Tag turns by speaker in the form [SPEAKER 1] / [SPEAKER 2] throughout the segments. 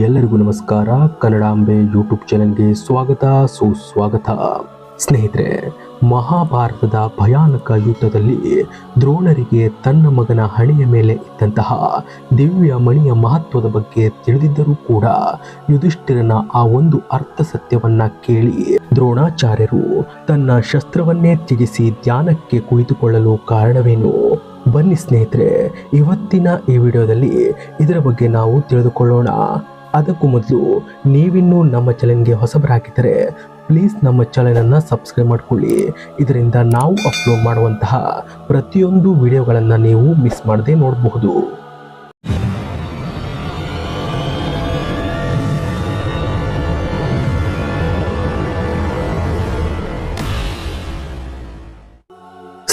[SPEAKER 1] ಎಲ್ಲರಿಗೂ ನಮಸ್ಕಾರ. ಕನ್ನಡಾಂಬೆ ಯೂಟ್ಯೂಬ್ ಚಾನೆಲ್ಗೆ ಸ್ವಾಗತ. ಸುಸ್ವಾಗತ. ಸ್ನೇಹಿತರೆ, ಮಹಾಭಾರತದ ಭಯಾನಕ ಯುದ್ಧದಲ್ಲಿ ದ್ರೋಣರಿಗೆ ತನ್ನ ಮಗನ ಹಣೆಯ ಮೇಲೆ ಇದ್ದಂತಹ ದಿವ್ಯ ಮಣಿಯ ಮಹತ್ವದ ಬಗ್ಗೆ ತಿಳಿದಿದ್ದರೂ ಕೂಡ ಯುಧಿಷ್ಠಿರನ ಆ ಒಂದು ಅರ್ಥ ಸತ್ಯವನ್ನ ಕೇಳಿ ದ್ರೋಣಾಚಾರ್ಯರು ತನ್ನ ಶಸ್ತ್ರವನ್ನೇ ತ್ಯಜಿಸಿ ಧ್ಯಾನಕ್ಕೆ ಕುಳಿತುಕೊಳ್ಳಲು ಕಾರಣವೇನು? ಬನ್ನಿ ಸ್ನೇಹಿತರೆ, ಇವತ್ತಿನ ಈ ವಿಡಿಯೋದಲ್ಲಿ ಇದರ ಬಗ್ಗೆ ನಾವು ತಿಳಿದುಕೊಳ್ಳೋಣ. ಅದಕ್ಕೂ ಮೊದಲು ನೀವಿನ್ನೂ ನಮ್ಮ ಚಾನೆಲ್ಗೆ ಹೊಸಬರಾಗಿದ್ದರೆ ಪ್ಲೀಸ್ ನಮ್ಮ ಚಾನೆಲನ್ನು ಸಬ್ಸ್ಕ್ರೈಬ್ ಮಾಡಿಕೊಳ್ಳಿ. ಇದರಿಂದ ನಾವು ಅಪ್ಲೋಡ್ ಮಾಡುವಂತಹ ಪ್ರತಿಯೊಂದು ವಿಡಿಯೋಗಳನ್ನು ನೀವು ಮಿಸ್ ಮಾಡದೆ ನೋಡಬಹುದು.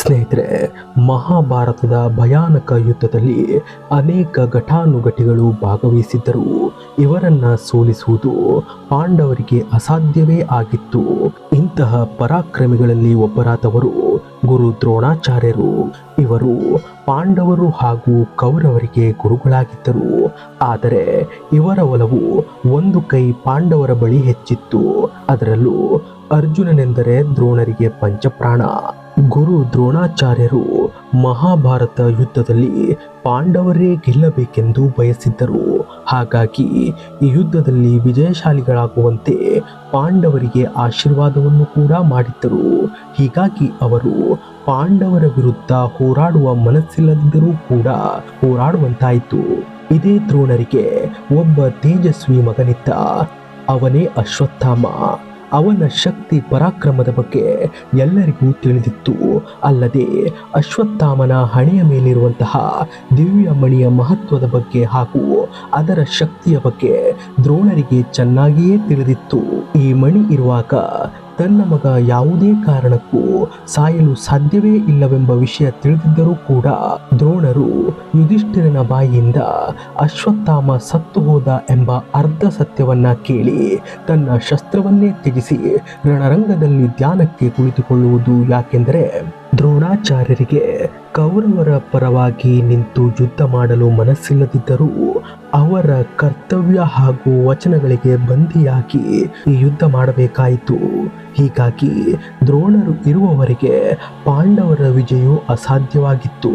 [SPEAKER 1] ಸ್ನೇಹಿತರೆ, ಮಹಾಭಾರತದ ಭಯಾನಕ ಯುದ್ಧದಲ್ಲಿ ಅನೇಕ ಘಟಾನುಘಟಿಗಳು ಭಾಗವಹಿಸಿದ್ದರು. ಇವರನ್ನ ಸೋಲಿಸುವುದು ಪಾಂಡವರಿಗೆ ಅಸಾಧ್ಯವೇ ಆಗಿತ್ತು. ಇಂತಹ ಪರಾಕ್ರಮಿಗಳಲ್ಲಿ ಒಬ್ಬರಾದವರು ಗುರು ದ್ರೋಣಾಚಾರ್ಯರು. ಇವರು ಪಾಂಡವರು ಹಾಗೂ ಕೌರವರಿಗೆ ಗುರುಗಳಾಗಿದ್ದರು. ಆದರೆ ಇವರ ಒಲವು ಒಂದು ಕೈ ಪಾಂಡವರ ಬಳಿ ಹೆಚ್ಚಿತ್ತು. ಅದರಲ್ಲೂ ಅರ್ಜುನನೆಂದರೆ ದ್ರೋಣರಿಗೆ ಪಂಚಪ್ರಾಣ. ಗುರು ದ್ರೋಣಾಚಾರ್ಯರು ಮಹಾಭಾರತ ಯುದ್ಧದಲ್ಲಿ ಪಾಂಡವರೇ ಗೆಲ್ಲಬೇಕೆಂದು ಬಯಸಿದ್ದರು. ಹಾಗಾಗಿ ಈ ಯುದ್ಧದಲ್ಲಿ ವಿಜಯಶಾಲಿಗಳಾಗುವಂತೆ ಪಾಂಡವರಿಗೆ ಆಶೀರ್ವಾದವನ್ನು ಕೂಡ ಮಾಡಿದ್ದರು. ಹೀಗಾಗಿ ಅವರು ಪಾಂಡವರ ವಿರುದ್ಧ ಹೋರಾಡುವ ಮನಸ್ಸಿಲ್ಲದಿದ್ದರೂ ಕೂಡ ಹೋರಾಡುವಂತಾಯಿತು. ಇದೇ ದ್ರೋಣರಿಗೆ ಒಬ್ಬ ತೇಜಸ್ವಿ ಮಗನಿದ್ದ. ಅವನೇ ಅಶ್ವತ್ಥಾಮ. ಅವನ ಶಕ್ತಿ ಪರಾಕ್ರಮದ ಬಗ್ಗೆ ಎಲ್ಲರಿಗೂ ತಿಳಿದಿತ್ತು. ಅಲ್ಲದೆ ಅಶ್ವತ್ಥಾಮನ ಹಣೆಯ ಮೇಲಿರುವಂತಹ ದಿವ್ಯ ಮಣಿಯ ಮಹತ್ವದ ಬಗ್ಗೆ ಹಾಗೂ ಅದರ ಶಕ್ತಿಯ ಬಗ್ಗೆ ದ್ರೋಣರಿಗೆ ಚೆನ್ನಾಗಿಯೇ ತಿಳಿದಿತ್ತು. ಈ ಮಣಿ ಇರುವಾಗ ತನ್ನ ಮಗ ಯಾವುದೇ ಕಾರಣಕ್ಕೂ ಸಾಯಲು ಸಾಧ್ಯವೇ ಇಲ್ಲವೆಂಬ ವಿಷಯ ತಿಳಿದಿದ್ದರೂ ಕೂಡ ದ್ರೋಣರು ಯುಧಿಷ್ಠಿರನ ಬಾಯಿಯಿಂದ ಅಶ್ವತ್ಥಾಮ ಸತ್ತು ಹೋದ ಎಂಬ ಅರ್ಧ ಸತ್ಯವನ್ನ ಕೇಳಿ ತನ್ನ ಶಸ್ತ್ರವನ್ನೇ ತ್ಯಜಿಸಿ ರಣರಂಗದಲ್ಲಿ ಧ್ಯಾನಕ್ಕೆ ಕುಳಿತುಕೊಳ್ಳುವುದು ಯಾಕೆಂದರೆ ದ್ರೋಣಾಚಾರ್ಯರಿಗೆ ಕೌರವರ ಪರವಾಗಿ ನಿಂತು ಯುದ್ಧ ಮಾಡಲು ಮನಸ್ಸಿಲ್ಲದಿದ್ದರೂ ಅವರ ಕರ್ತವ್ಯ ಹಾಗೂ ವಚನಗಳಿಗೆ ಬಂದಿಯಾಗಿ ಈ ಯುದ್ಧ ಮಾಡಬೇಕಾಯಿತು. ಹೀಗಾಗಿ ದ್ರೋಣರು ಇರುವವರೆಗೆ ಪಾಂಡವರ ವಿಜಯವು ಅಸಾಧ್ಯವಾಗಿತ್ತು.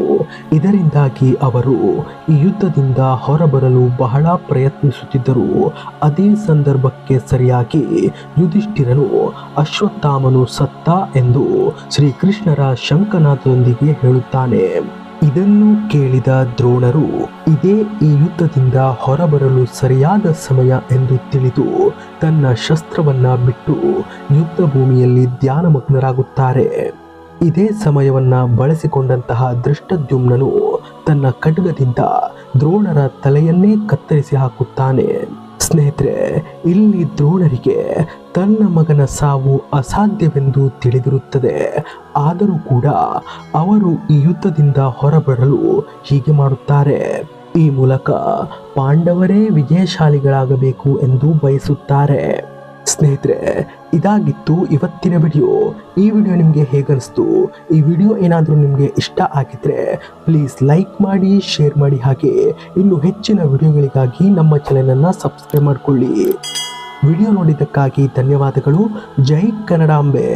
[SPEAKER 1] ಇದರಿಂದಾಗಿ ಅವರು ಈ ಯುದ್ಧದಿಂದ ಹೊರಬರಲು ಬಹಳ ಪ್ರಯತ್ನಿಸುತ್ತಿದ್ದರು. ಅದೇ ಸಂದರ್ಭಕ್ಕೆ ಸರಿಯಾಗಿ ಯುಧಿಷ್ಠಿರನು ಅಶ್ವತ್ಥಾಮನು ಸತ್ತ ಎಂದು ಶ್ರೀಕೃಷ್ಣರ ಶಂಕನಾಥದೊಂದಿಗೆ ಹೇಳುತ್ತಾನೆ ಇದನ್ನು ಕೇಳಿದ ದ್ರೋಣರು, ಇದೇ ಈ ಯುದ್ಧದಿಂದ ಹೊರಬರಲು ಸರಿಯಾದ ಸಮಯ ಎಂದು ತಿಳಿದು ತನ್ನ ಶಸ್ತ್ರವನ್ನ ಬಿಟ್ಟು ಯುದ್ಧ ಭೂಮಿಯಲ್ಲಿ ಧ್ಯಾನಮಗ್ನರಾಗುತ್ತಾರೆ. ಇದೇ ಸಮಯವನ್ನ ಬಳಸಿಕೊಂಡಂತಹ ದೃಷ್ಟದ್ಯುಮ್ನನು ತನ್ನ ಖಡ್ಗದಿಂದ ದ್ರೋಣರ ತಲೆಯನ್ನೇ ಕತ್ತರಿಸಿ ಹಾಕುತ್ತಾನೆ. ಸ್ನೇಹಿತರೆ, ಇಲ್ಲಿ ದ್ರೋಣರಿಗೆ ತನ್ನ ಮಗನ ಸಾವು ಅಸಾಧ್ಯವೆಂದು ತಿಳಿದಿರುತ್ತದೆ. ಆದರೂ ಕೂಡ ಅವರು ಈ ಯುದ್ಧದಿಂದ ಹೊರಬರಲು ಹೀಗೆ ಮಾಡುತ್ತಾರೆ. ಈ ಮೂಲಕ ಪಾಂಡವರೇ ವಿಜಯಶಾಲಿಗಳಾಗಬೇಕು ಎಂದು ಬಯಸುತ್ತಾರೆ. ಸ್ನೇಹಿತರೆ, ಇದಾಗಿತ್ತು ಇವತ್ತಿನ ವಿಡಿಯೋ. ಈ ವಿಡಿಯೋ ನಿಮಗೆ ಹೇಗನ್ನಿಸ್ತು ಈ ವಿಡಿಯೋ ಏನಾದರೂ ನಿಮಗೆ ಇಷ್ಟ ಆಗಿದ್ರೆ ಪ್ಲೀಸ್ ಲೈಕ್ ಮಾಡಿ, ಶೇರ್ ಮಾಡಿ ಹಾಗೆ. ಇನ್ನು ಹೆಚ್ಚಿನ ವಿಡಿಯೋಗಳಿಗಾಗಿ ನಮ್ಮ ಚಾನೆಲನ್ನು ಸಬ್ಸ್ಕ್ರೈಬ್ ಮಾಡಿಕೊಳ್ಳಿ. ವಿಡಿಯೋ ನೋಡಿದ್ದಕ್ಕಾಗಿ ಧನ್ಯವಾದಗಳು. ಜೈ ಕನ್ನಡಾಂಬೆ.